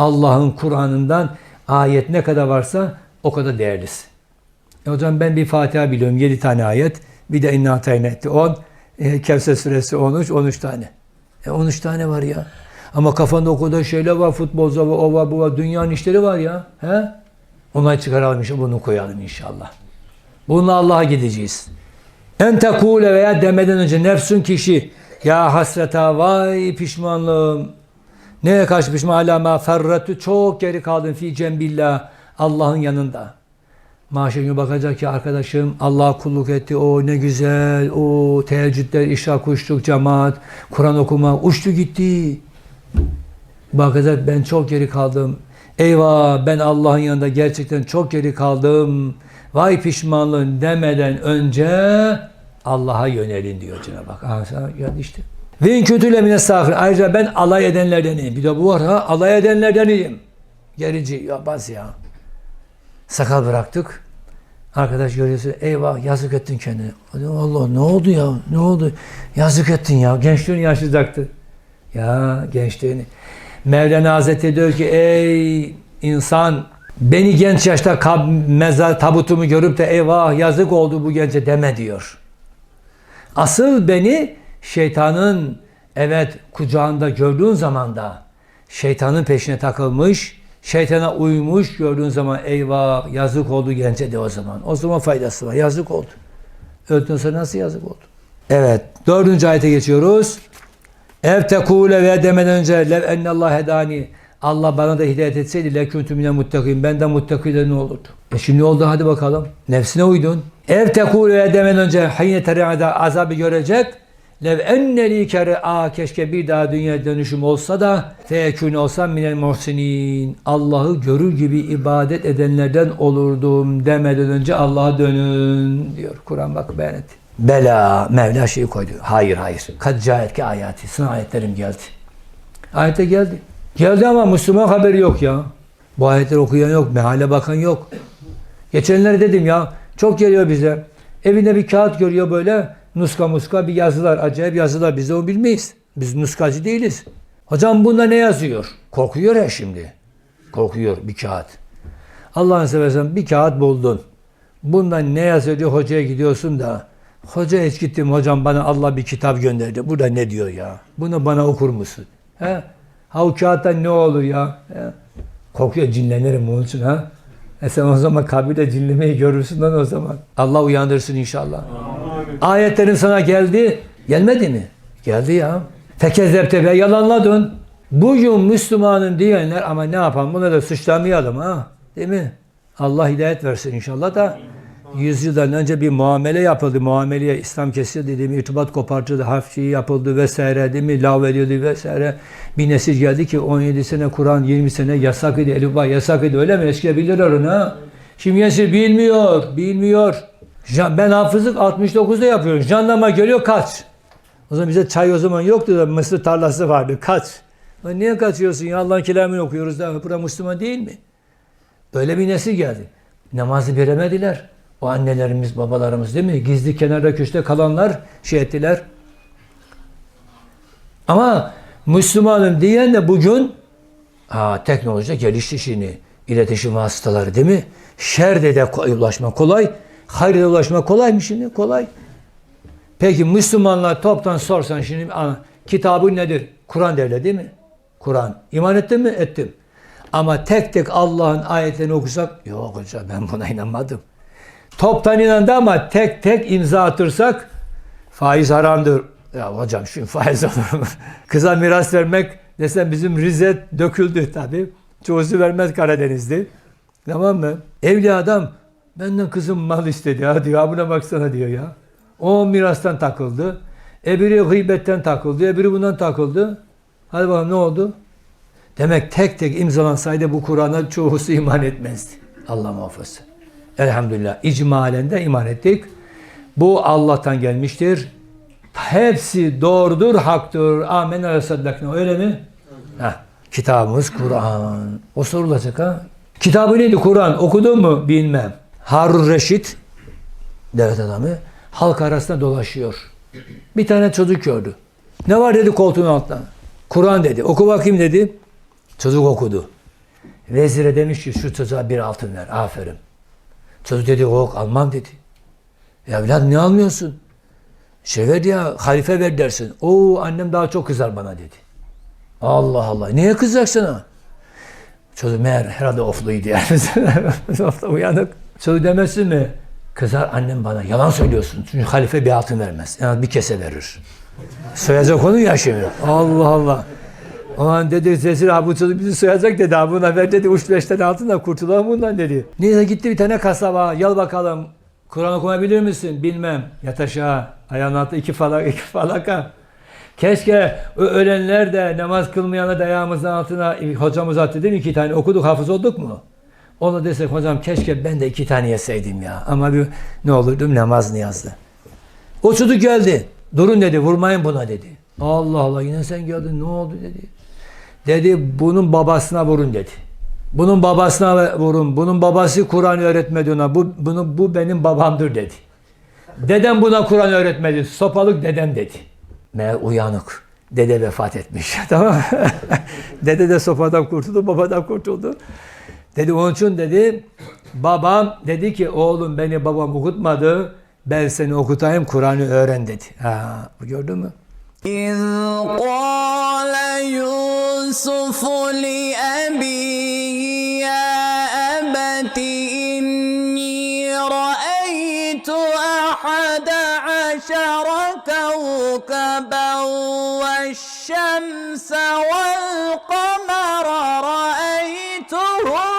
Allah'ın Kur'an'ından ayet ne kadar varsa o kadar değerlisin. E zaman ben bir Fatiha biliyorum. 7 tane ayet. Bir de İnna Taynetti 10. E, Kevser suresi 13. 13 tane. E 13 tane var ya. Ama kafanda o kadar şeyler var. Futbol var, o var, bu var. Dünyanın işleri var ya. He? Onları çıkaralım işte. Bunu koyalım inşallah. Bununla Allah'a gideceğiz. En tekule veya demeden önce nefsün kişi ya hasreta vay pişmanlığım. Neye karşı pişman? Ala ma ferretü çok geri kaldım fi cembillah. Allah'ın yanında. Gün bakacak ki arkadaşım Allah'a kulluk etti. O ne güzel. O teheccüdler, işrak uçtuk, cemaat, Kur'an okuma uçtu gitti. Bakacak ben çok geri kaldım. Eyvah ben Allah'ın yanında gerçekten çok geri kaldım. Vay pişmanlığın demeden önce Allah'a yönelin diyor Cenab-ı Hak. Aha, geldi işte. Ve in kötüyle mine sahir. Ayrıca ben alay edenlerdeniyim. Bir de bu var ha alay edenlerdeniyim. Gerici yapmaz ya. Sakal bıraktık. Arkadaş görüyorsun eyvah yazık ettin kendine. Hadi Allah ne oldu ya ne oldu? Yazık ettin ya gençliğini yaşayacaktı. Ya gençliğini. Mevlana Hazretleri diyor ki ey insan beni genç yaşta kab, mezar tabutumu görüp de eyvah yazık oldu bu gence deme diyor. Asıl beni şeytanın evet kucağında gördüğün zaman da şeytanın peşine takılmış, şeytana uymuş gördüğün zaman eyvah yazık oldu gence de o zaman. O zaman faydası var. Yazık oldu. Sonra nasıl yazık oldu? Evet. Dördüncü ayete geçiyoruz. Ev tekule ve demeden önce lev ennallah hedani Allah bana da hidayet etseydi le kuntu mine muttakin ben de muttakilerin olurdu. E şimdi oldu hadi bakalım. Nefsine uydun. Ev tekule ve demeden önce hayne terada azabı görecek. Lev enneli kere a keşke bir daha dünya dönüşüm olsa da feyekûn olsam minel muhsinin. Allah'ı görür gibi ibadet edenlerden olurdum demeden önce Allah'a dönün diyor. Kur'an bak beyan etti. Bela Mevla şeyi koydu. Hayır hayır. Kad cahit ki ayati. Sana ayetlerim geldi. Ayete geldi. Geldi ama Müslüman haberi yok ya. Bu ayetleri okuyan yok. Mehale bakan yok. Geçenlerde dedim ya çok geliyor bize. Evinde bir kağıt görüyor böyle nuska muska bir yazılar. Acayip yazılar. Biz de onu bilmeyiz. Biz nuskacı değiliz. Hocam bunda ne yazıyor? Korkuyor ya şimdi. Korkuyor bir kağıt. Allah'ını seversen bir kağıt buldun. Bundan ne yazıyor diyor hocaya gidiyorsun da. Hoca hiç gittim hocam bana Allah bir kitap gönderdi. Burada ne diyor ya? Bunu bana okur musun? He? Ha o kağıttan ne olur ya? He? Korkuyor cinlenirim onun için ha. E sen o zaman kabirde cinlemeyi görürsün lan o zaman. Allah uyandırsın inşallah. Ayetlerin sana geldi. Gelmedi mi? Geldi ya. Fekezepte ve yalanladın. Bugün Müslümanın diyenler ama ne yapalım buna da suçlamayalım ha. Değil mi? Allah hidayet versin inşallah da yüzyıldan önce bir muamele yapıldı. Muameleye İslam kesildi değil mi? İrtibat kopartıcı, hafifçi yapıldı vesaire değil mi? Lav ediyordu vesaire. Bir nesil geldi ki 17 sene Kur'an, 20 sene yasak idi. Elif var yasak idi. Öyle mi? Eskiye bilirler onu ha. Şimdi nesil bilmiyor. Bilmiyor. Ben hafızlık 69'da yapıyorum. Jandarma geliyor kaç. O zaman bize çay o zaman yoktu da mısır tarlası vardı. Kaç. Lan niye kaçıyorsun ya? Allah'ın kelamını okuyoruz da. Bura Müslüman değil mi? Böyle bir nesil geldi. Namazı veremediler. O annelerimiz, babalarımız değil mi? Gizli kenarda köşede kalanlar şey ettiler. Ama Müslümanım diyen de bugün ha, teknoloji gelişti şimdi. İletişim vasıtaları değil mi? Şerde de ko- ulaşma kolay. Hayırda ulaşma kolay mı şimdi? Kolay. Peki Müslümanlar toptan sorsan şimdi ana, kitabı nedir? Kur'an devlet değil mi? Kur'an. İman ettin mi? Ettim. Ama tek tek Allah'ın ayetlerini okusak yok hocam ben buna inanmadım. Toptan inandı ama tek tek imza atırsak faiz haramdır. Ya hocam şu faiz olur mu? Kıza miras vermek desem bizim Rize döküldü tabii. Çoğusu vermez Karadeniz'de. Tamam mı? Evli adam benden kızım mal istedi ya diyor. Ha buna baksana diyor ya. O mirastan takıldı. Ebiri gıybetten takıldı. Ebiri bundan takıldı. Hadi bakalım ne oldu? Demek tek tek imzalansaydı bu Kur'an'a çoğusu iman etmezdi. Allah muhafaza. Elhamdülillah. İcmalen de iman ettik. Bu Allah'tan gelmiştir. Hepsi doğrudur, haktır. Saddakna. Öyle mi? Heh. Kitabımız Kur'an. O sorulacak ha. Kitabı neydi Kur'an? Okudun mu? Bilmem. Harun Reşit, devlet adamı, halk arasında dolaşıyor. Bir tane çocuk gördü. Ne var dedi koltuğun altında? Kur'an dedi. Oku bakayım dedi. Çocuk okudu. Vezire demiş ki şu çocuğa bir altın ver. Aferin. Çocuk dedi yok almam dedi. Ya evlat ne almıyorsun? Şey ver ya halife ver dersin. Oo annem daha çok kızar bana dedi. Allah Allah. Niye kızacak sana? Çocuk meğer herhalde ofluydu yani. Ofta uyanık. Demesin mi? Kızar annem bana yalan söylüyorsun. Çünkü halife bir altın vermez. En az bir kese verir. Soyacak onu ya şimdi. Allah Allah. Aman dedi Zezir abi bu bizi soyacak dedi. Abi buna ver dedi uç beş tane altın da kurtulalım bundan dedi. Neyse gitti bir tane kasaba. Gel bakalım. Kur'an okumayabilir misin? Bilmem. Yat aşağı. Ayağın altı iki falak, iki falaka. Keşke ölenler de namaz kılmayana da ayağımızın altına hocamız attı değil mi? iki tane okuduk hafız olduk mu? Onu desek hocam keşke ben de iki tane yeseydim ya. Ama bir ne olurdum namaz niyazdı. O geldi. Durun dedi vurmayın buna dedi. Allah Allah yine sen geldin ne oldu dedi. Dedi bunun babasına vurun dedi. Bunun babasına vurun. Bunun babası Kur'an öğretmedi ona. Bu, bunu, bu benim babamdır dedi. Dedem buna Kur'an öğretmedi. Sopalık dedem dedi. Meğer uyanık. Dede vefat etmiş. tamam? Dede de sopadan kurtuldu, babadan kurtuldu. Dedi onun için dedi babam dedi ki oğlum beni babam okutmadı. Ben seni okutayım Kur'an'ı öğren dedi. Ha, gördün mü? إذ قال يوسف لأبيه يا أبت إني رأيت أحد عشر كوكبا والشمس والقمر رأيتهم